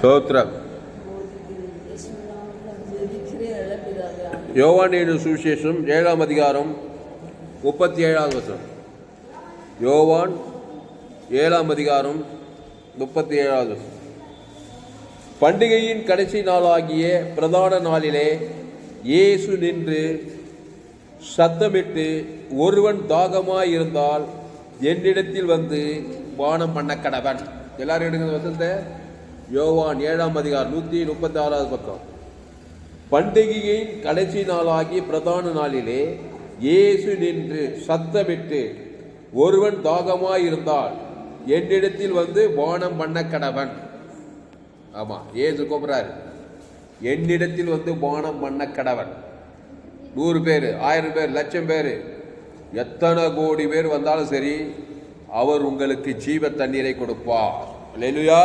சோத்ரம் ஜெபிக்கிறேன் யோவானியின் சுவிசேஷம் ஏழாம் அதிகாரம் முப்பத்தி ஏழாவது வசனம். யோவான் ஏழாம் அதிகாரம் முப்பத்தி ஏழாவது வசனம். பண்டிகையின் கடைசி நாளாகிய பிரதான நாளிலே இயேசு நின்று சத்தமிட்டு ஒருவன் தாகமாயிருந்தால் என்னிடத்தில் வந்து பானம் பண்ண கடவன். எல்லாரும் எடுங்க இந்த யோவான் ஏழாம் அதிகார் நூற்றி முப்பத்தி ஆறாவது பக்கம். பண்டிகையின் கடைசி நாளாகி பிரதான நாளிலே இயேசு நின்று சத்தமிட்டு ஒருவன் தாகமாயிருந்தால் என்னிடத்தில் வந்து பானம் பண்ண கடவன். ஆமா ஏசு கூப்பிடுறாரு. என்னிடத்தில் வந்து பானம் பண்ண கடவன். நூறு பேர் ஆயிரம் பேர் லட்சம் பேர். எத்தனை கோடி பேர் வந்தாலும் சரி அவர் உங்களுக்கு ஜீவ தண்ணீரை கொடுப்பார். இல்லையா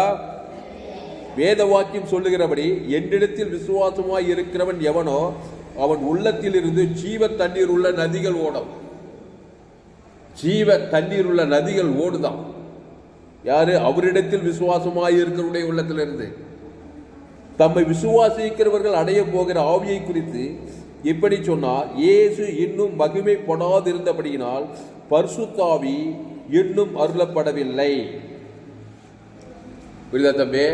வேத வாக்கியம் சொல்லுகிறபடி என்னிடத்தில் விசுவாசமாய் இருக்கிறவன் எவனோ அவன் உள்ளத்தில் இருந்து ஜீவ தண்ணீர் உள்ள நதிகள் ஓடும். ஜீவ தண்ணீர் உள்ள நதிகள் ஓடுதான். யாரு? அவரிடத்தில் விசுவாசமாய் இருக்கிறவருடைய உள்ளத்திலிருந்து. தம்மை விசுவாசிக்கிறவர்கள் அடைய போகிற ஆவியை குறித்து இப்படி சொன்னால் இயேசு இன்னும் மகிமைப்படாதிருந்தபடியினால் பர்சுத்தாவி இன்னும் அருளப்படவில்லை. புரியுதா தம்பி?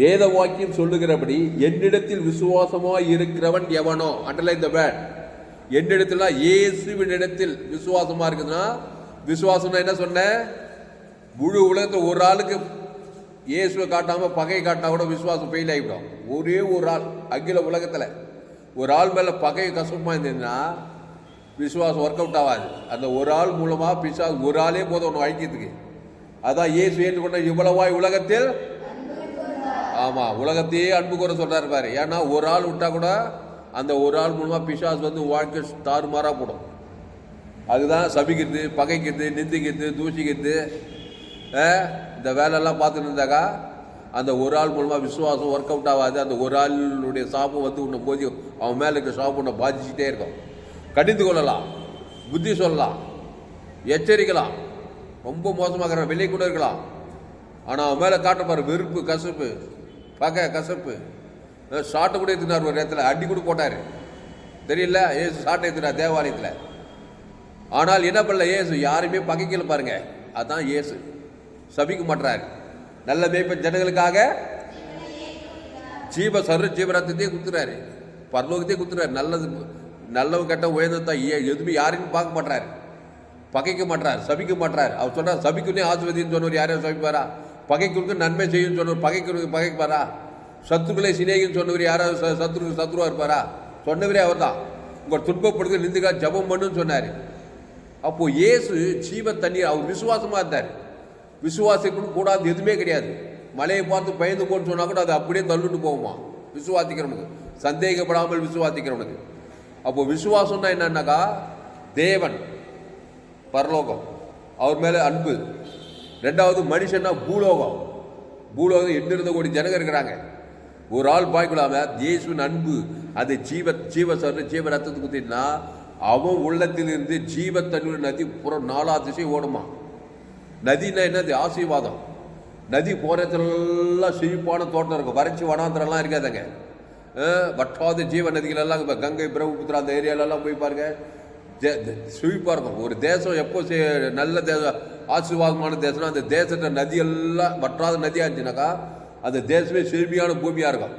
வேத வாக்கியம் சொல்லுகிறபடி என்னிடத்தில் விசுவாசமாய் இருக்கிறவன் எவனோ? அண்டல இந்த வேட் என்னிடத்தில் இயேசுவின் இடத்தில் விசுவாசமா இருக்குதுன்னா விசுவாசம்னா என்ன சொன்ன? முழு உலகத்தை ஒரு ஆளுக்கு இயேசுவை காட்டாம பகை காட்டினா கூட விசுவாசம் ஃபெயில் ஆகிவிடும். ஒரே ஒரு ஆள் அகில உலகத்துல. ஒரு ஆள் மேலே பகை கசப்பமா இருந்ததுன்னா விசுவாசம் ஒர்க் அவுட் ஆகாது அந்த ஒரு ஆள் மூலமாக பிசா ஒரு ஆளே போதும் ஒன்று அழிக்கிறதுக்கு அதான் இயேசு ஏற்றுக்கொண்ட இவ்வளவாய் உலகத்தில் ஆமாம் உலகத்தையே அன்பு கூற சொல்கிறார் பாரு. ஏன்னா ஒரு ஆள் விட்டா கூட அந்த ஒரு ஆள் மூலமாக பிசாஸ் வந்து வாழ்க்கை தாறுமாறாக போடும். அதுதான் சபிக்கிறது பகைக்கிறது நிந்திக்கிறது தூசிக்கிறது இந்த வேலையெல்லாம் பார்த்துட்டு இருந்தாக்கா அந்த ஒரு ஆள் மூலமாக விசுவாசம் ஒர்க் அவுட் ஆகாது. அந்த ஒரு ஆளுடைய சாபம் வந்து உன்னை போதி அவன் மேலே இருக்க சாபம் உன்னை பாதிச்சுட்டே இருக்கும் கடிந்து கொள்ளலாம் புத்தி சொல்லலாம் எச்சரிக்கலாம். ரொம்ப மோசமாக வெளியே கூட இருக்கலாம். ஆனால் அவன் மேலே காட்டப்பாரு வெறுப்பு கசப்பு பகை கசப்பு. சாட்டை கூட எடுத்துனார் ஒரு இடத்துல அடி கூட போட்டார். தெரியல ஏசு சாட்டை எடுத்துனார் தேவாலயத்தில். ஆனால் என்ன பண்ணல ஏசு? யாருமே பகைக்கல பாருங்க. அதான் ஏசு. சபிக்க மாட்டார் நல்ல மேய்ப்ப ஜனங்களுக்காக ஜீவ சர்வ ஜீவரத்தையே குத்துறாரு. பரலோகத்தையே குத்துறாரு. நல்லது நல்லவ கெட்ட உயர்ந்ததா எதுவுமே யாரையும் பார்க்க மாட்டாரு பகைக்க மாட்டார் சபிக்க மாட்டார் அவர் சொன்னார் சபிக்குன்னே ஆசிர்வதின்னு சொன்னவர் யாரையும் சபிப்பாரா? பகைக்குருக்கு நன்மை செய்யும் சொன்னவர் பகைக்கு பகைப்பாரா? சத்துருக்களை சிநேகின்னு சொன்னவர் யாராவது ச- சத்துருக்கு சத்ருவா இருப்பாரா? சொன்னவரே அவர் தான். உங்கள் துன்பப்படுத்த நிந்துக்கா ஜபம் பண்ணுன்னு சொன்னார். அப்போது இயேசு ஜீவ தண்ணீர் அவர் விசுவாசமாக இருந்தார். விசுவாசிக்கணும் கூடாது எதுவுமே கிடையாது. மலையை பார்த்து பயந்து போன்னு சொன்னால் கூட அது அப்படியே தள்ளிட்டு போகுமா? விசுவாசிக்கிறவனுக்கு. சந்தேகப்படாமல் விசுவாசிக்கிறவனுக்கு அப்போ விசுவாசம்னா என்னன்னாக்கா தேவன் பரலோகம் அவர் மேலே அன்பு. ரெண்டாவது மனுஷன்னா பூலோகம். பூலோகம் எண்ணிருந்த கோடி ஜனங்க இருக்கிறாங்க. ஒரு ஆள் பாய்க்கலாம? இயேசுவின் அன்பு. அது ஜீவ ஜீவ சொல்ற ஜீவ ரத்தத்துக்கு குத்தினா அவன் உள்ளத்தில் இருந்து ஜீவ தண்ணீர் நதி புறம் நாலா திசை ஓடுமா? நதினா என்னது? ஆசீர்வாதம். நதி போறதுலாம் செழிப்பான தோட்டம் இருக்கும். வறட்சி வனாந்திரம்லாம் இருக்காதுங்க. வற்றாத ஜீவ நதிகள் எல்லாம் இப்போ கங்கை பிரம்மபுத்திரா அந்த ஏரியாலெல்லாம் போய் பாருங்க. சுவிப்பாக இருக்கும். ஒரு தேசம் எப்போ நல்ல தேசம் ஆசீர்வாதமான தேசம்னா அந்த தேசத்தை நதியெல்லாம் வற்றாத நதியாக இருந்துச்சுனாக்கா அந்த தேசமே செழுமையான பூமியாக இருக்கும்.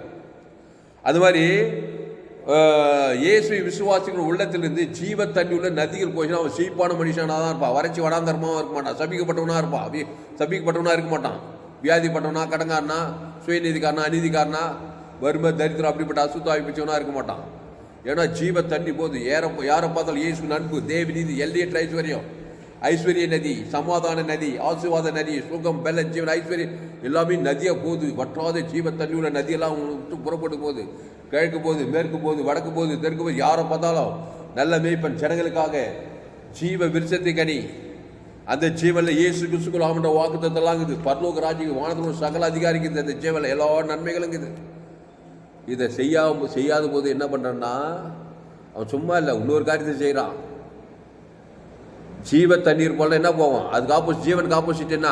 அது மாதிரி இயேசு விசுவாசிகள் உள்ளத்திலிருந்து ஜீவ தண்ணி உள்ள நதிகள் போச்சுன்னா அவன் செழிப்பான மனுஷனாக தான் இருப்பான். வறட்சி வடாந்தரமாக இருக்க மாட்டான். சபிக்கப்பட்டவனாக இருப்பான். சபிக்கப்பட்டவனாக இருக்க மாட்டான். வியாதிப்பட்டவனா கடங்காரனா சுயநீதிக்காரனா அநீதிக்காரனா வறுமை தரித்திரம் அப்படிப்பட்ட அசுத்தாய் பிச்சவனாக இருக்க மாட்டான். ஏன்னா ஜீவ தண்ணி போது ஏற யாரை பார்த்தாலும் இயேசு நண்பு தேவி நீதி எல்லையற்ற ஐஸ்வர்யம். ஐஸ்வர்ய நதி சமாதான நதி ஆசீர்வாத நதி சுகம் பெல்ல ஜீவன் ஐஸ்வர்யம் எல்லாமே நதியாக போகுது. வற்றாத ஜீவ தண்ணி உள்ள நதியெல்லாம் விட்டு புறப்பட்டு போகுது கிழக்கு போகுது மேற்கு போகுது வடக்கு போகுது தெற்கு போகுது யாரை பார்த்தாலும் நல்ல மேய்ப்பன் ஜனங்களுக்காக ஜீவ விருட்சத்தை கனி. அந்த ஜீவனில் இயேசு கிறிஸ்துக்குள் வாக்கு வாக்குத்தத்தெல்லாம் இருக்குது. பர்லோக ராஜ்யம் வானத்தில் சகல அதிகாரிக்குது அந்த ஜீவனில் எல்லா நன்மைகளும் இருக்குது. இதை செய்யாம செய்யாத போது என்ன பண்ணுறான்னா அவன் சும்மா இல்லை இன்னொரு காரியத்தை செய்கிறான் ஜீவ தண்ணீர் போல என்ன போகும் அதுக்கு ஆப்போசிட் ஜீவனுக்கு ஆப்போசிட் என்ன?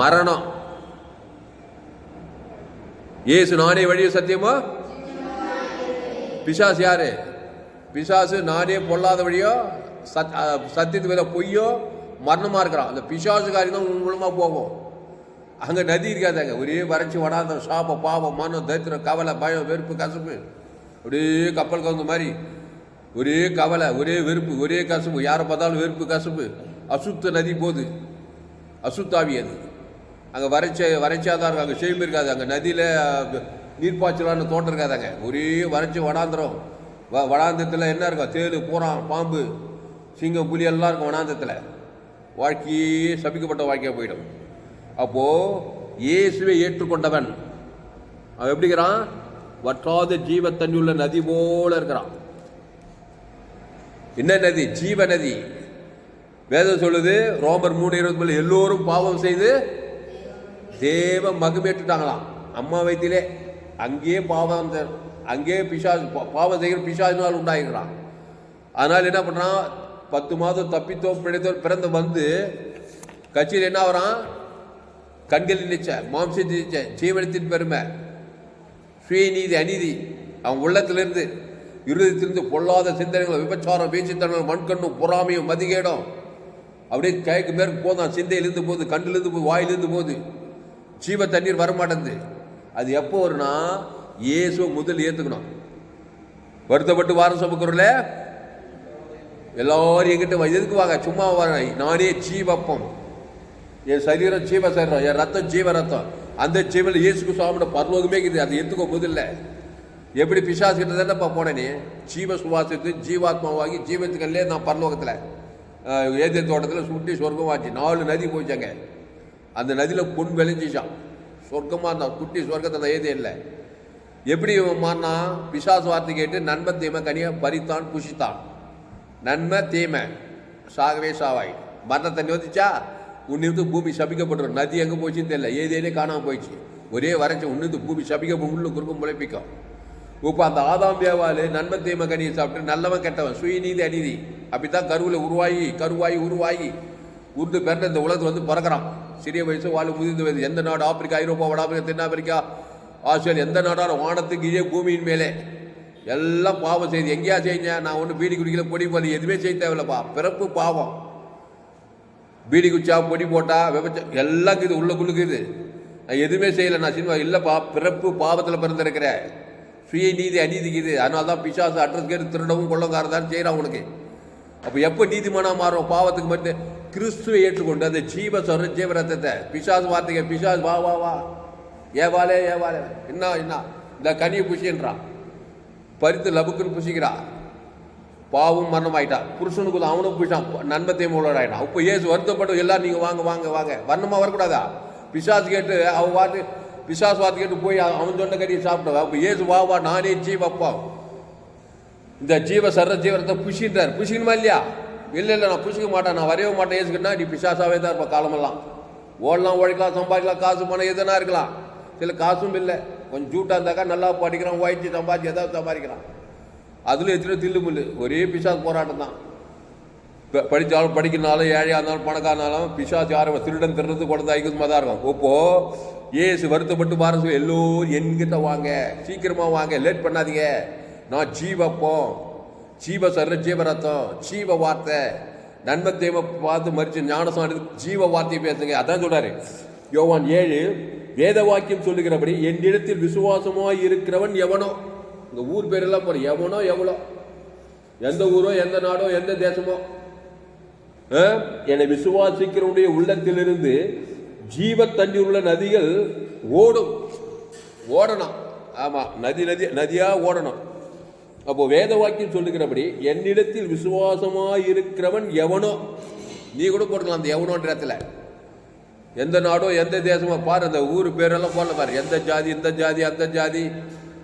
மரணம். இயேசு நானே வழியும் சத்தியமா? பிசாசு யாரு? பிசாசு நானே பொல்லாத வழியோ சத் சத்தியத்து மேல பொய்யோ மரணமா இருக்கிறான். அந்த பிசாசுக்காரி தான் உன் மூலமா போகும். அங்கே நதி இருக்காதாங்க. ஒரே வறட்சி வடாத சாப பாவம் மனம் தைத்திரம் கவலை பயம் வெறுப்பு கசப்பு. அப்படியே கப்பல் கவுந்த மாதிரி. ஒரே கவலை ஒரே வெறுப்பு ஒரே கசப்பு. யாரை பார்த்தாலும் வெறுப்பு கசப்பு. அசுத்த நதி போகுது. அசுத்தாவி அது. அங்கே வறட்சி வறட்சியாக தான் இருக்கும் அங்கே செழிப்பு இருக்காது. அங்கே நதியில் நீர்ப்பாய்ச்சலான தோட்டம் இருக்காதாங்க. ஒரே வறட்சி வடாந்திரம் வ வடாந்தத்தில் என்ன இருக்கும்? தேள் பூரான் பாம்பு சிங்கம் புலி எல்லாம் இருக்கும் வனாந்தத்தில் வாழ்க்கையே சபிக்கப்பட்ட வாழ்க்கையாக போயிடும். அப்போது இயேசுவை ஏற்றுக்கொண்டவன். அவன் எப்படிங்கிறான் வற்றாத ஜீவ தண்ணி உள்ள நதி போல இருக்கிறான். என்ன நதி? ஜீவ நதி. வேதம் சொல்லுது ரோமர் மூணு இருபத்தி மூணு எல்லோரும் பாவம் செய்து தேவ மகுமேற்றுட்டாங்களாம் அம்மா வயிற்றிலே அங்கேயே பாவம் அங்கேயே பிசாசு பா- பாவம் செய்கிற பிசாசினால் உண்டாகிறான் அதனால் என்ன பண்ணுறான் பத்து மாதம் தப்பித்தோ பிழைத்தோ பிறந்து வந்து கட்சியில் என்ன ஆகுறான்? கண்களில் நிச்ச மாம்சத்தின் நிச்ச ஜீவனத்தின் பெருமை. சுயநீதி அநீதி. அவன் உள்ளத்திலிருந்து இருதயத்திலிருந்து பொல்லாத சிந்தனைகள் விபச்சாரம் பேச்சுத்தனம் மண்கண்ணும் பொறாமையும் மதிகேடும். அப்படியே கைக்கு மேற்கு போதான் சிந்தையிலிருந்து போகுது கண்ணிலிருந்து போகுது வாயிலிருந்து போகுது. ஜீவ தண்ணீர் வரமாட்டேங்குது. அது எப்போ வரும்னா இயேசுவை முதல் ஏற்றுக்கணும் வருத்தப்பட்டு வாரம் சமைக்கிறோம்ல எல்லாரும் எங்கிட்ட எதுக்கு வாங்க? சும்மா வர நானே ஜீவப்பம். என் சரீரம் ஜீவ சரீரம் என் ரத்தம் ஜீவ ரத்தம். அந்த ஜீவன் இயேசுக்கு சுவாமியோட பரலோகமே இருக்குது. அது எத்துக்கோ முதல்ல? எப்படி பிசாசு கிட்ட தானேப்பா போனேன் ஜீவ சுவாசத்து ஜீவாத்மாவாகி ஜீவத்துக்கல்லே நான் பரலோகத்தில் ஏதே தோட்டத்தில் சுட்டி சொர்க்கமாச்சு நாலு நதி போச்சாங்க அந்த நதியில் பொன் விளைஞ்சிச்சான். சொர்க்கமாக இருந்தான். குட்டி சொர்க்கத்தை ஏதே இல்லை. எப்படி இவன் மாறினா? பிசாசு வார்த்தை கேட்டு நன்மை தீமை கனியை பறித்தான் புஷித்தான் நன்மை தீமை சாகவே சாவாய். மரண தண்ணி வந்துச்சா உன்னிருந்து பூமி சபிக்கப்பட்டுரும் நதி எங்கே போச்சுன்னு தெரியல. ஏதேனே காணாமல் போயிடுச்சு. ஒரே வறட்சி உன்னிருந்து பூமி சபிக்க உள்ள குறுக்கும் முளைப்பிக்கும். இப்போ அந்த ஆதாம் வியாவாலு நன்மை தீம கனியை சாப்பிட்டு நல்லவன் கெட்டவன் சுயநீதி அநீதி. அப்படித்தான் கருவில் உருவாகி கருவாகி உருவாகி உருண்டு பிறந்த இந்த உலகத்தில் வந்து பிறக்கிறான். சிறிய வயசு வாழ் முதிர்ந்து வயது. எந்த நாடு? ஆப்பிரிக்கா ஐரோப்பா வடாப்பிரிக்கா தென்னாப்பிரிக்கா ஆஸ்திரேலியா எந்த நாடான? வானத்துக்கு இதே பூமியின் மேலே. எல்லாம் பாவம் செய்து. எங்கேயா செய்யுங்க? நான் ஒன்றும் பீடி குடிக்கல பொடி போல எதுவுமே செய்ய தேவையில்லப்பா. பிறப்பு பாவம். பீடி குச்சா பொடி போட்டா விபச்சம் எல்லாம் இது உள்ள குழுக்குது நான் எதுவுமே செய்யலை. நான் சினிமா இல்லைப்பா பிறப்பு பாவத்தில் பிறந்திருக்கிறேன். சுய நீதி அநீதிக்குது. அதனால தான் பிசாசு அட்ரஸ் கேட்டு திருடவும் கொள்ளக்காரதான் செய்கிறான் உனக்கு. அப்போ எப்போ நீதிமானா மாறும்? பாவத்துக்கு மட்டும் கிறிஸ்துவை ஏற்றுக்கொண்டு அந்த ஜீவ சொர ஜீவ ரத்தத்தை. பிசாசு வார்த்தைங்க பிசாசு வா வா வா. ஏவாலே ஏவாலே என்ன என்ன? இந்த கனியை புஷின்றான் பறித்து லபுக்குன்னு புசிக்கிறான். பாவம் மரணம் ஆயிட்டான் புருஷனுக்குள்ள அவனும் போயிட்டான் நண்பத்தையும் உள்ளவர் ஆயிட்டான் இப்போ ஏசு வருத்தப்பட்டு எல்லாம் நீங்கள் வாங்க வாங்க வாங்க. வரணுமா வரக்கூடாதா? பிசாசு கேட்டு அவன் வாட்டு பிசாசு வார்த்தை கேட்டு போய் அவன் சொன்ன கறியை சாப்பிட்டவா? அப்போ ஏசு வா வா நானே ஜீவப்பா. இந்த ஜீவ சர்ற ஜீவரத்தை புஷின்றார் புஷிக்கணுமா இல்லையா? இல்லை இல்லை நான் புஷிக்க மாட்டேன். நான் வரையவே மாட்டேன். ஏசுக்கிட்டா நீ பிசாசாவே தான் இருப்பா காலமெல்லாம். ஓடலாம் உழைக்கலாம் சம்பாதிக்கலாம் காசு பணம் எதுனா இருக்கலாம். சில காசும் இல்லை. கொஞ்சம் ஜூட்டாக இருந்தாக்கா நல்லா படிக்கிறான் உழைச்சி சம்பாதிச்சு ஏதாவது சம்பாதிக்கிறான். அதில் எத்தனையோ தில்லு முள்ளு ஒரே பிசாசு போராட்டம் தான். இப்போ படித்தாலும் படிக்கிறனாலும் ஏழையாக இருந்தாலும் பணக்காரனாலும் பிசாசு யாரும் திருடன் திருடுறது குழந்தை ஐக்கியமாக தான் இருக்கும். இப்போ ஏசு வருத்தப்பட்டு பாரு எல்லோரும் என்கிட்ட வாங்க. சீக்கிரமாக வாங்க. லேட் பண்ணாதீங்க. நான் ஜீவப்போம் ஜீவ சர்ற ஜீவ ரத்தம். ஜீவ வார்த்தை. நன்மை தெய்வ பார்த்து மறித்து ஞானசம் ஜீவ வார்த்தையை பேசுங்க. அதான் சொல்கிறாரு யோவான் ஏழு வேத வாக்கியம் சொல்லுகிறபடி என் இடத்தில் விசுவாசமாக இருக்கிறவன் எவனோ? இந்த ஊர் பேரெல்லாம் போற எவனோ எவ்வளோ எந்த ஊரோ எந்த நாடோ எந்த தேசமோ. ஆ? என்னை விசுவாசிக்கிறவனுடைய உள்ளத்திலிருந்து ஜீவ தண்ணீர் உள்ள நதிகள் ஓடும். ஓடணும். ஆமா நதி நதி நதியா ஓடணும். அப்போ வேத வாக்கியம் சொல்லுகிறபடி என்னிடத்தில் விசுவாசமாக இருக்கிறவன் எவனோ. நீ கூட போட்டுக்கலாம் அந்த எவனோன்ற இடத்துல. எந்த நாடோ எந்த தேசமோ. பாரு அந்த ஊர் பேரெல்லாம் போடல பாரு. எந்த ஜாதி இந்த ஜாதி அந்த ஜாதி.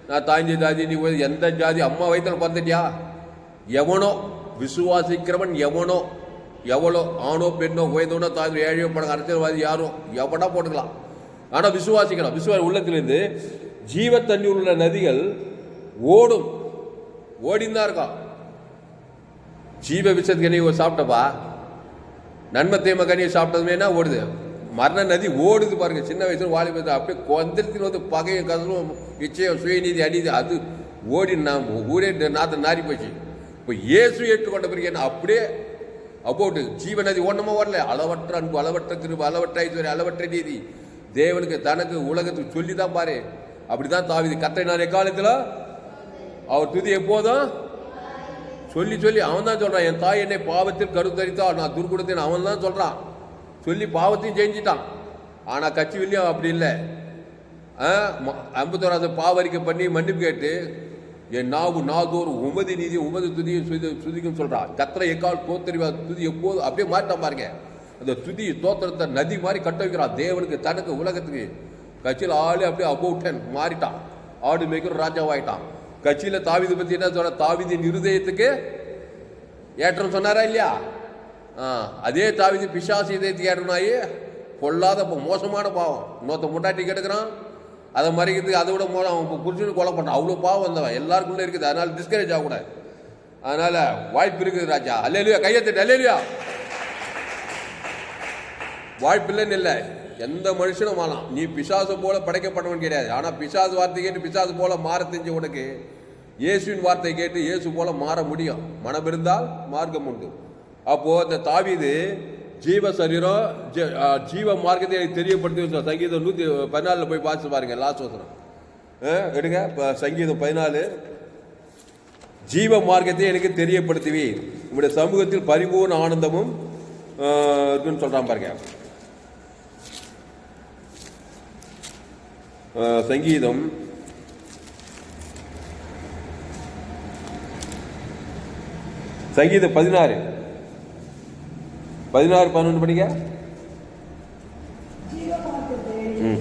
நான் தாய்ந்த ஜாதி நீ போய் எந்த ஜாதி அம்மா வயிற்றுல பிறந்துட்டியா? எவனோ விசுவாசிக்கிறவன் எவனோ எவ்வளோ ஆணோ பெண்ணோ உயர்ந்தவனோ தாய் ஏழையோ படம் அரசியல்வாதி யாரோ எவனா போட்டுக்கலாம். ஆனால் விசுவாசிக்கலாம். விசுவா உள்ளத்திலிருந்து ஜீவ தண்ணீர் உள்ள நதிகள் ஓடும். ஓடின்னு தான் ஜீவ விஷத்துக்கு நீ சாப்பிட்டப்பா. நன்மை தீமை கனியை சாப்பிட்டதுமேனா ஓடுது? மரண நதி ஓடுது பாருங்க. சின்ன வயசுல வாலிபத்தில் அப்படியே கொந்தத்தில் வந்து பகையும் கதலும் நிச்சயம் சுயநீதி அநீதி அது ஓடி நான் ஊரே நாத்த நாரி போச்சு. இப்போ இயேசு ஏற்றுக்கொண்ட பிறகு என்ன? அப்படியே அப்போட்டு ஜீவநதி நதி வரல அளவற்ற அன்பு அளவற்ற திரும்ப அளவற்ற ஐஸ்வர்யம் அளவற்ற நீதி. தேவனுக்கு தனக்கு உலகத்துக்கு சொல்லி தான் பாரு. அப்படிதான் தாவிது கத்தை நான் எக்காலத்தில் அவர் துதி எப்போதும் சொல்லி சொல்லி அவன் தான் சொல்கிறான் என் தாய் என்னை பாவத்தில் கருத்தரித்தா நான் துர்குடத்தின் அவன் தான் சொல்கிறான் சொல்லி பாவத்தையும் செஞ்சிட்டான். ஆனால் கட்சி வெளியும் அப்படி இல்லை. ஐம்பத்தோராவது பாவரிக்கை பண்ணி மன்னிப்பு கேட்டு என் நாவு நாதோர் உமது நீதி உமது துதியும் சுதி சுதிக்கும் சொல்கிறான் கத்திர எக்கால் தோத்தறிவா துதி எப்போது? அப்படியே மாட்டான் பாருங்க. அந்த துதி தோத்திரத்தை நதி மாதிரி கட்ட வைக்கிறான். தேவனுக்கு தனக்கு உலகத்துக்கு. கட்சியில் ஆளு அப்படியே அபவுட்டன் மாறிட்டான். ஆடு மேய்க்கிற ராஜாவாயிட்டான். கட்சியில் தாவிதை பற்றி என்ன சொல்ற? தாவிதின் இருதயத்துக்கு ஏற்றம் சொன்னாரா இல்லையா? அதே தாவிதி பிசாசு இதை தேடுனாயே பொல்லாத இப்போ மோசமான பாவம். இன்னொருத்த முட்டாட்டி கெடுக்கிறான் அதை மறைக்கிறதுக்கு அதை விட மோசம் அவன் குறிச்சுன்னு கொலை பண்ணான் அவ்வளோ பாவம் வந்தவன். எல்லாருக்குள்ளே இருக்குது. அதனால டிஸ்கரேஜ் ஆகக்கூடாது அதனால் வாய்ப்பு இருக்குது ராஜா. அல்லேலுயா கையெழுத்து வாய்ப்பு இல்லைன்னு இல்லை. எந்த மனுஷனும் வாழலாம். நீ பிசாசு போல படைக்கப்பட்டவன் கிடையாது. ஆனால் பிசாசு வார்த்தை கேட்டு பிசாசு போல மாற தெரிஞ்ச உனக்கு இயேசுவின் வார்த்தை கேட்டு இயேசு போல மாற முடியும். மனம் இருந்தால் மார்க்கம் உண்டு. அப்போ இந்த தாவிது ஜீவ சரீரம் ஜீவ மார்க்கத்தை எனக்கு தெரியப்படுத்தி சங்கீதம் நூத்தி பதினாலுல போய் பார்த்து பாருங்க லாஸ்ட் வசனம். ஆ, எடுங்க. இப்போ சங்கீதம் பதினாலு. ஜீவ மார்க்கத்தை எனக்கு தெரியப்படுத்துவி உங்களுடைய சமூகத்தில் பரிபூர்ண ஆனந்தமும் இருக்குன்னு சொல்கிறான் பாருங்க. சங்கீதம். சங்கீதம் பதினாறு. பதினாறு பதினொன்று படிங்க ம்.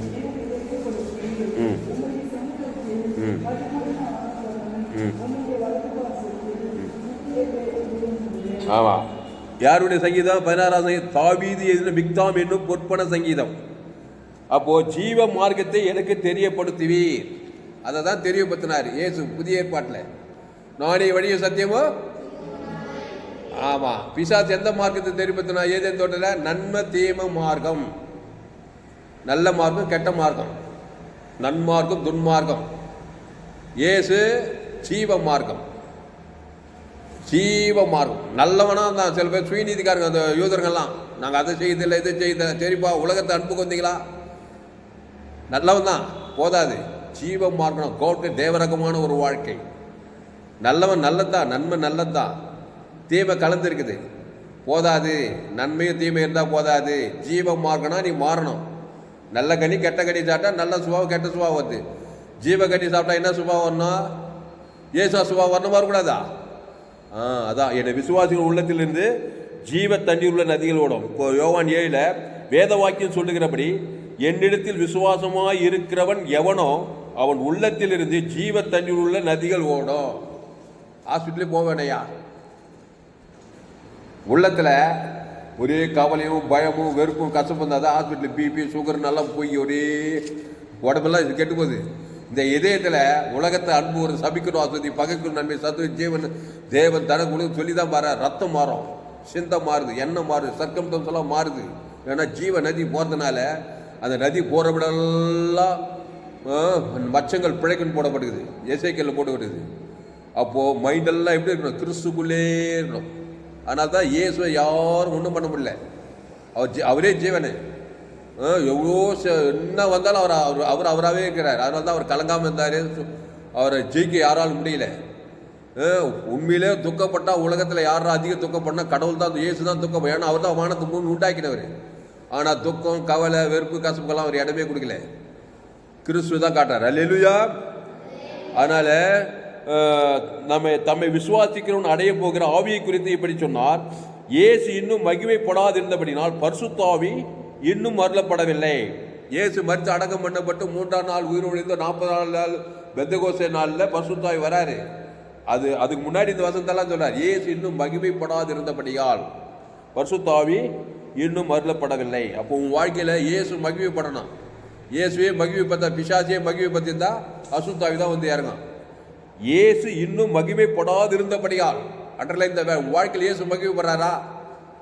ம். ம். ம். ஆமா யாருடைய சங்கீதம் பதினாறாம் சங்கீதம் தாவீது எதிர மிக்தாம் என்னும் பொற்பன சங்கீதம் அப்போ ஜீவ மார்க்கத்தை எனக்கு தெரியப்படுத்துவீர் அதை தான் தெரியப்படுத்தினார் இயேசு புதிய ஏற்பாட்டில் நானே வழிய சத்தியமோ ஆமாம் பிசாசு எந்த மார்க்கத்தை தெரிவித்தனா ஏதேன் தோட்டல நன்மை தீம மார்க்கம். நல்ல மார்க்கம் கெட்ட மார்க்கம். நன்மார்க்கம் துன்மார்க்கம். இயேசு ஜீவ மார்க்கம். ஜீவ மார்க்கம். நல்லவனாக இருந்தான். சில பேர் சுயநீதிக்காரங்க அந்த யூதர்கள்லாம். நாங்கள் அதை செய்யதில்லை இதை செய்த சரிப்பா உலகத்தை அனுப்புக்கு வந்தீங்களா? நல்லவன் தான் போதாது. ஜீவ மார்க்கம் கோட்டு தேவரகமான ஒரு வாழ்க்கை. நல்லவன் நல்லதான் நன்மை நல்லதுதான் தீமை கலந்துருக்குது. போதாது. நன்மையும் தீமை இருந்தால் போதாது. ஜீவ மாறணும்னா நீ மாறணும். நல்ல கனி கெட்ட கனி சாப்பிட்டா நல்ல சுபாவம் கெட்ட சுபாவம் வருது. ஜீவ கனி சாப்பிட்டா என்ன சுபாவம் வரணும் ஏசா சுபாவம் வரணுமா வரக்கூடாதா? ஆ அதான். என்னை விசுவாசிகள் உள்ளத்திலிருந்து ஜீவ தண்ணீர் உள்ள நதிகள் ஓடும். இப்போ யோவான் ஏழில் வேத வாக்கியம் சொல்லுகிறபடி என்னிடத்தில் விசுவாசமாக இருக்கிறவன் எவனோ அவன் உள்ளத்திலிருந்து ஜீவ தண்ணீர் உள்ள நதிகள் ஓடும். ஹாஸ்பிட்டலே போக உள்ளத்தில் ஒரே கவலையும் பயமும் வெறுப்பும் கசப்பும் இருந்தால் தான் ஹாஸ்பிட்டல் பிபி சுகர் நல்லா போய் ஒரே உடம்பெல்லாம் இது கெட்டு போகுது இந்த இதயத்தில் உலகத்தை அன்பு ஒரு சபிக்கணும் அசுதி பகைக்கணும் நன்மை சத்துவ ஜீவன் தேவன் தனக்கு உலகம் சொல்லி தான் மாற ரத்தம் மாறும். சிந்தம் மாறுது எண்ணம் மாறுது சர்க்கம் எல்லாம் மாறுது. ஏன்னா ஜீவ நதி போகிறதுனால அந்த நதி போகிற விடெல்லாம் மச்சங்கள் பிழைக்குன்னு போடப்படுது எசைக்கல்ல போட்டுக்கிடுது அப்போது மைண்டெல்லாம் எப்படி இருக்கணும்? கிறிஸ்துக்குள்ளே இருக்கணும். ஆனால் தான் இயேசுவை யாரும் ஒன்றும் பண்ண முடியல. அவர் அவரே ஜீவனு. ஆ, எவ்வளோ என்ன வந்தாலும் அவர் அவர் அவர் அவராகவே இருக்கிறார். அதனால தான் அவர் கலங்காமல் இருந்தார். அவரை ஜெயிக்க யாராலும் முடியல. ஆ, உண்மையிலே துக்கப்பட்டால் உலகத்தில் யாரும் அதிக துக்கப்படனா கடவுள் தான் இயேசு தான் துக்கம் ஏன்னா அவர் தான் வானத்து மூணு உண்டாக்கினவர். ஆனால் துக்கம் கவலை வெறுப்பு கசப்புக்கெல்லாம் அவர் இடமே கொடுக்கல. கிறிஸ்துவ தான் காட்டார் அல்லேலூயா அதனால் நம்மை தம்மை விசுவாசிக்கிறவன் அடைய போகிற ஆவியை குறித்து இப்படி சொன்னார். இயேசு இன்னும் மகிமைப்படாதிருந்தபடினால் பர்சுத்தாவி இன்னும் அருளப்படவில்லை. இயேசு மறித்து அடக்கம் பண்ணப்பட்டு மூன்றாம் நாள் உயிர் ஒழிந்த நாற்பதாம் நாள் பெத்தகோசை நாளில் பர்சுத்தாவி வராரு. அது அதுக்கு முன்னாடி இந்த வசந்தெல்லாம் சொல்றார். இயேசு இன்னும் மகிமைப்படாதிருந்தபடியால் பர்சுத்தாவி இன்னும் அருளப்படவில்லை. அப்போ உன் வாழ்க்கையில் இயேசு மகிமைப்படணும். இயேசுவே மகிமைப்பட்ட பிசாசியே மகிமைப்பட்டிருந்தா அசுத்தாவி தான் வந்து இறங்கும். இயேசு இன்னும் மகிமைப்படாதிருந்தபடியால். அன்றல இந்த வே- வாழ்க்கையில் இயேசு மகிழ்வுப்படுறாரா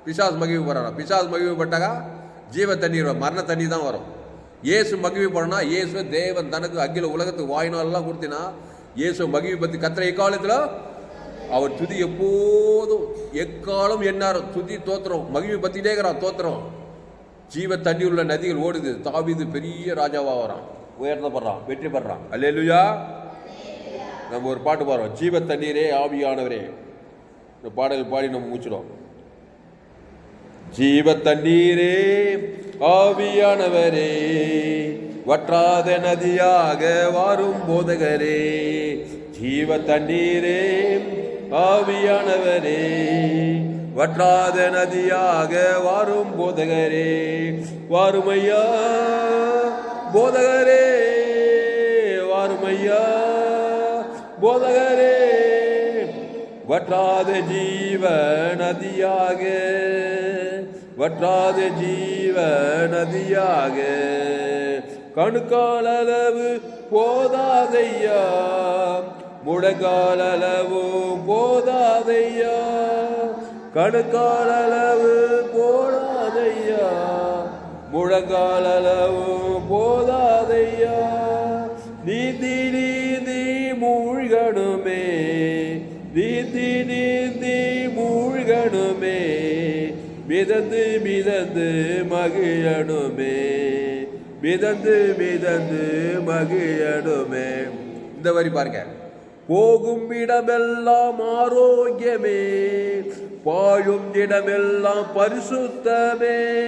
பிசாஸ் மகிழ்வுப்படுறாரா பிசாஸ் மகிழ்வுப்பட்டாக்கா ஜீவ தண்ணீர் வரும். மரண தண்ணி தான் வரும். இயேசு மகிழ்வுப்படனா இயேசு தேவன் தனக்கு அகில உலகத்துக்கு வாயினாலெல்லாம் கொடுத்தினா இயேசு மகிழ்வு பற்றி கத்திர எக்காலத்தில்? அவர் துதி எப்போதும் எக்காலம் என்னார் துதி தோத்திரம் மகிழ்வு பற்றிட்டே இருக்கிறான் தோத்திரம். ஜீவ தண்ணி உள்ள நதிகள் ஓடுது தாவிது பெரிய ராஜாவாக வரான். உயர்ந்தப்படுறான் வெற்றி பெறான் அல்லேலுயா. நம்ம ஒரு பாட்டு பாடுறோம். ஜீவ தண்ணீரே ஆவியானவரே. இந்த பாடல் பாடி நம்ம மூச்சிடும் ஜீவ தண்ணீரே ஆவியானவரே வற்றாத நதியாக வாரும் போதகரே. ஜீவ தண்ணீரே ஆவியானவரே வற்றாத நதியாக வாரும் போதகரே. வாருமையா போதகரே வாருமையா போதகரே வற்றாத ஜீவ நதியாக வற்றாத ஜீவ நதியாக. கணுக்காலளவு போதாதையா முழங்காலளவு போதாதையா கணுக்காலளவு போதாதையா முழங்காலளவு போதாதையா. மிதந்து மிதந்து மகிழணுமே. மிதந்து மிதந்து மகிழணுமே. இந்த வரி பாருங்க. போகும் இடமெல்லாம் ஆரோக்கியமே. பாழும் இடமெல்லாம் பரிசுத்தமே.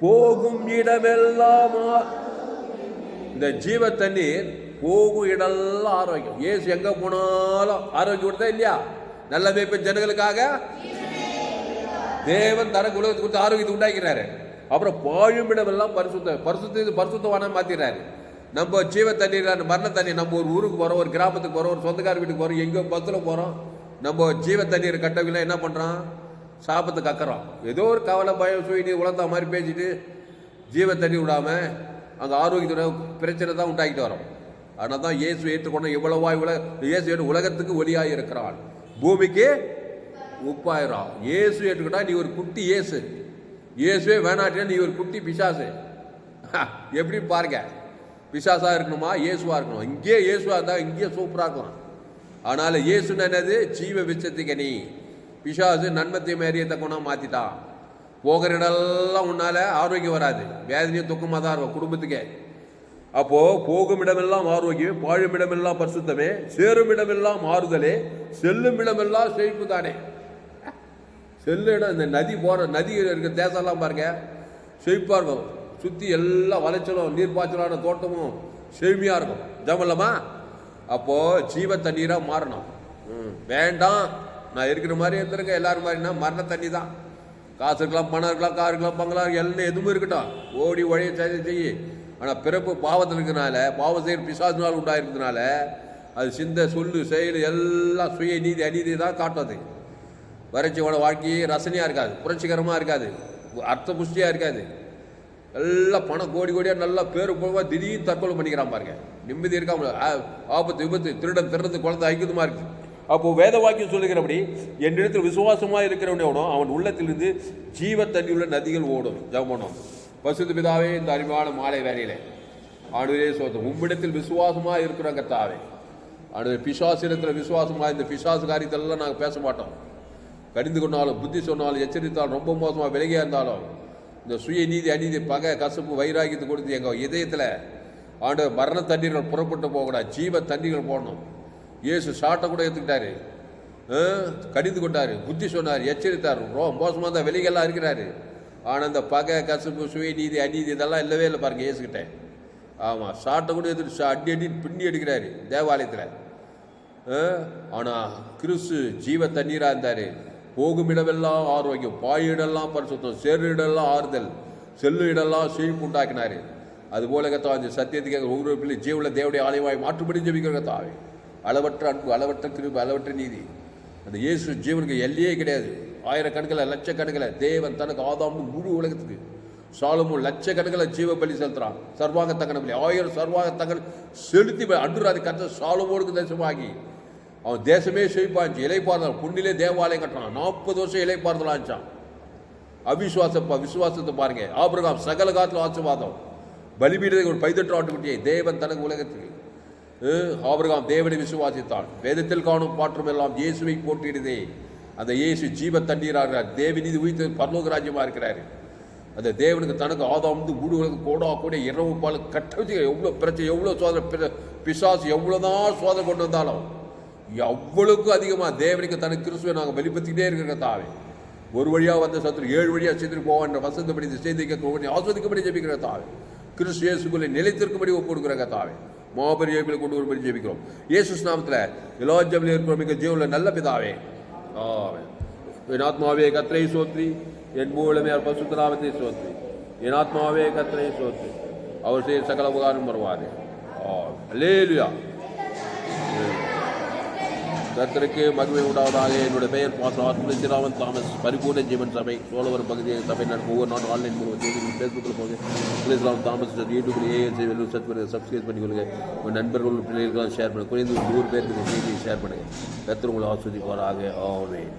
போகும் இடமெல்லாம் இந்த ஜீவ தண்ணீர் போகும் இடம்லாம் ஆரோக்கியம். ஏசு எங்க போனாலும் ஆரோக்கியம் கொடுத்தா இல்லையா? நல்ல மேய்ப்பன் ஜனங்களுக்காக தேவன் தனக்கு உலகத்துக்கு கொடுத்து ஆரோக்கியத்தை உண்டாக்கிறாரு அப்புறம் பாழும் இடமெல்லாம் பரிசுத்த பரிசுத்த பரிசுத்தவான மாத்திடுறாரு. நம்ம ஜீவ தண்ணீர் மரண தண்ணி நம்ம ஒரு ஊருக்கு போகிறோம் ஒரு கிராமத்துக்கு போகிறோம் ஒரு சொந்தக்கார வீட்டுக்கு போகிறோம் எங்கேயோ பஸ்ஸில் போகிறோம் நம்ம ஜீவ தண்ணீர் கட்டவில்லை என்ன பண்ணுறோம் சாபத்தை கக்கறோம் ஏதோ ஒரு கவலை பயம் சுயினி உலர்த்தா மாதிரி பேசிட்டு ஜீவ தண்ணி விடாமல் அங்கே ஆரோக்கியத்தோட பிரச்சனை தான் உண்டாக்கிட்டு வரோம். அதனால தான் இயேசு ஏற்றுக்கொண்ட இவ்வளவா இவ்வளோ இயேசு ஏற்று உலகத்துக்கு ஒளியாக இருக்கிறான் பூமிக்கு உப்பாயிரம் இயேசு ஏற்றுக்கிட்டா நீ ஒரு குட்டி இயேசு. இயேசுவே வேணாட்டினா நீ ஒரு குட்டி பிசாசு. எப்படி பாருங்க. பிசாசாக இருக்கணுமா? இயேசுவாக இருக்கணும். இங்கே இயேசுவாக இருந்தால் இங்கே சூப்பராக இருக்கலாம். அதனால் இயேசுன்னு என்னது? ஜீவ விச்சத்துக்கு நீ. பிசாசு நன்மத்தை மேரியத்தை குணம் மாற்றிட்டான் போகிற இடம்லாம் உன்னால் ஆரோக்கியம் வராது. வேதனையும் துக்கமாக தான் இருக்கும் குடும்பத்துக்கே. அப்போது போகும் இடமெல்லாம் ஆரோக்கியம் பாழும் இடமெல்லாம் பரிசுத்தமே சேரும் இடமெல்லாம் மாறுதலே செல்லும் இடமெல்லாம் செழிப்பு தானே. செல்ல இடம் இந்த நதி போகிற நதி இருக்கிற தேசம்லாம் பாருங்க. செழிப்பாக இருக்கும். சுற்றி எல்லாம் வளைச்சலும் நீர்ப்பாய்ச்சலான தோட்டமும் செழுமையாக இருக்கும். ஜமல்லமா அப்போது ஜீவ தண்ணீராக மாறணும். ம், வேண்டாம். நான் இருக்கிற மாதிரி இருந்திருங்க எல்லாரும் மாதிரினா மரண தண்ணி தான். காசு இருக்கலாம் பணம் இருக்கலாம் கார் இருக்கலாம் பங்களா எல்லாம் எதுவும் இருக்கட்டும். ஓடி ஒழிய செய்ய செய்ய. ஆனால் பிறப்பு பாவத்தில் இருக்கிறனால பாவ செயல் பிசாசினால் உண்டாயிருக்கிறதுனால அது சிந்த சொல்லு செயல் எல்லாம் சுய நீதி அநீதி தான் காட்டும் அது வறட்சியோட வாழ்க்கையே ரசனையாக இருக்காது புரட்சிகரமாக இருக்காது அர்த்த புஷ்டியாக இருக்காது. எல்லாம் பணம் கோடி கோடியாக நல்லா பேரு போக திடீர்னு தற்கொலை பண்ணிக்கிறான் பாருங்க. நிம்மதி இருக்காம ஆபத்து விபத்து திருடன் திருடத்து குழந்தை ஐக்கியமாக இருக்கு. அப்போது வேத வாக்கியம் சொல்லுகிறபடி என்னிடத்தில் விசுவாசமாக இருக்கிறவனே ஓடும் அவன் உள்ளத்திலிருந்து ஜீவ உள்ள நதிகள் ஓடும். ஜபனம் பசுத்து பிதாவே இந்த அறிவான மாலை வேலையில் ஆண்டுவே சோதம் உம்மிடத்தில் விசுவாசமாக இருக்கிற கர்த்தாவே. ஆண்டு பிசாசிடத்தில் விசுவாசமாக இந்த பிசாசு காரியத்தெல்லாம் நாங்கள் பேச மாட்டோம். கடிந்து கொண்டாலும் புத்தி சொன்னாலும் எச்சரித்தாலும் ரொம்ப மோசமாக விலகியா இருந்தாலும் இந்த சுய நீதி அநீதி பகை கசப்பு வைராகியத்தை கொடுத்து எங்கள் இதயத்தில் ஆண்டு மரண தண்ணீர்கள் புறப்பட்டு போகக்கூடாது ஜீவ தண்ணீர்கள் போடணும். இயேசு சாட்டை கூட எடுத்துக்கிட்டாரு. ஆ, கடிந்து கொண்டாரு புத்தி சொன்னார் எச்சரித்தார் ரொம்ப மோசமாக தான் வெளிகள்லாம் இருக்கிறாரு. ஆனால் இந்த பகை கசப்பு சுய நீதி அநீதி இதெல்லாம் இல்லவே இல்லை பாருங்க இயேசுக்கிட்ட ஆமாம் சாட்டை கூட எடுத்துட்டு அடி அடி பின்னி எடுக்கிறாரு தேவாலயத்தில். ஆனால் கிறிஸ்து ஜீவ தண்ணீராக இருந்தார். போகும் இடமெல்லாம் ஆரோக்கியம் பாயிடெல்லாம் பரிசுத்தம் செருடெல்லாம் ஆறுதல் செல்லு இடெல்லாம் செழிப்பு உண்டாக்கினார். அதுபோல கத்தா அந்த சத்தியத்துக்கு ஒவ்வொரு பிள்ளை ஜீவுல தேவடைய ஆலயமாய் மாற்றுபடி ஜெபிக்கிற கத்தாவே. அளவற்ற அன்பு அளவற்ற கிருபை அளவற்ற நீதி. அந்த இயேசு ஜீவனுக்கு எல்லையே கிடையாது. ஆயிரக்கணக்கில் லட்சக்கணக்கில் தேவன் தனக்கு ஆதாம்னு முழு உலகத்துக்கு சாலமும் லட்சக்கணக்கில் ஜீவ பலி செலுத்துறான். சர்வாங்க தகன பலி ஆயிரம் சர்வாங்க தகன செலுத்தி அன்றுராது கத்த சாலமோடுக்கு தரிசனமாகி அவன் தேசமே செழிப்பாச்சு இலைப்பாறுதல் புண்ணிலே தேவாலயம் கட்டினான் நாற்பது வருஷம் இலைப்பாறுதல் ஆச்சான் அவிசுவாசப்பா விசுவாசத்தை பாருங்க. ஆபிரகாம் சகல காலத்தில் ஆசிர்வாதம். பலிபீடத்தை ஒரு பைதட்டு ஆட்டுக்குட்டியை தேவன் தனக்கு உலகத்துக்கு ஆபிரகாம் தேவனை விசுவாசித்தான். வேதத்தில் காணும் பாற்றும் எல்லாம் இயேசுவை போட்டிடுதே அந்த இயேசு ஜீவ தண்ணீராகிறார் தேவநீதி உயிர்த்து பரலோக ராஜ்யமாக இருக்கிறார். அந்த தேவனுக்கு தனக்கு ஆதாம் வந்து ஊடுகளுக்கு கோடா கூட இரவு பால் கட்ட வச்சு எவ்வளோ பிரச்சனை எவ்வளோ சோதனை பிசாசு எவ்வளோ தான் சோதனை கொண்டு வந்தாலும் எவ்வளவுக்கும் அதிகமாக தேவனுக்கு தனக்கு கிறிஸ்துவை நாங்கள் வெளிப்படுத்திக்கிட்டே இருக்கிற தாவே. ஒரு வழியாக வந்த சத்துரு ஏழு வழியாக செய்துட்டு போவான் வசந்தபடி இந்த செய்தி கேட்க ஆஸ்வதிக்கும்படி ஜெபிக்கிற தாவே. கிறிஸ்து இயேசுக்குள்ளே நிலைத்திருக்கும்படி ஒப்புடுக்கிற கொடுக்குற மாபெரிய ஜெபில கொண்டு வரும்படி ஜெபிக்கிறோம். இயேசு நாமத்தில் எல்லா ஜெபிலும் இருக்கிற மிக ஜீவனில் நல்ல பிதாவே. ஆவே என் ஆத்மாவே கத்திரை சோத்ரி. என் மூலமே அவர் பசுத்த நாமத்தை சோத்ரி. என் ஆத்மாவே கத்திரை சோத்ரி. அவர் செய்ய சகல உபகாரம் வருவார். லேலுயா கர்த்தருக்கு மகிமை உண்டாவதாக. என்னுடைய பெயர் பாசம் துளசிராமன் தாமஸ். பரிபூர்ண ஜீவன் சபை சோழவர் பகுதியை சபை நடக்கும் ஒவ்வொரு நாள் ஆன்லைன் மூலம் செய்தி ஃபேஸ்புக்கில் போங்க. துளசிராமன் தாமஸ் யூடியூப்ல ஏஎல்சி வெள்ளூர் சர்ச் பண்ணுங்கள் சப்ஸ்கிரைப் பண்ணிக்கொள்ளுங்க உங்கள் நண்பர்கள் பிள்ளைகளுக்கெல்லாம் ஷேர் பண்ணுங்கள் குறைந்து நூறு பேருக்கு இந்த செய்தியை ஷேர் பண்ணுங்கள் கர்த்தர் உங்களை ஆஸ்வதிப்பாராக ஆமென்.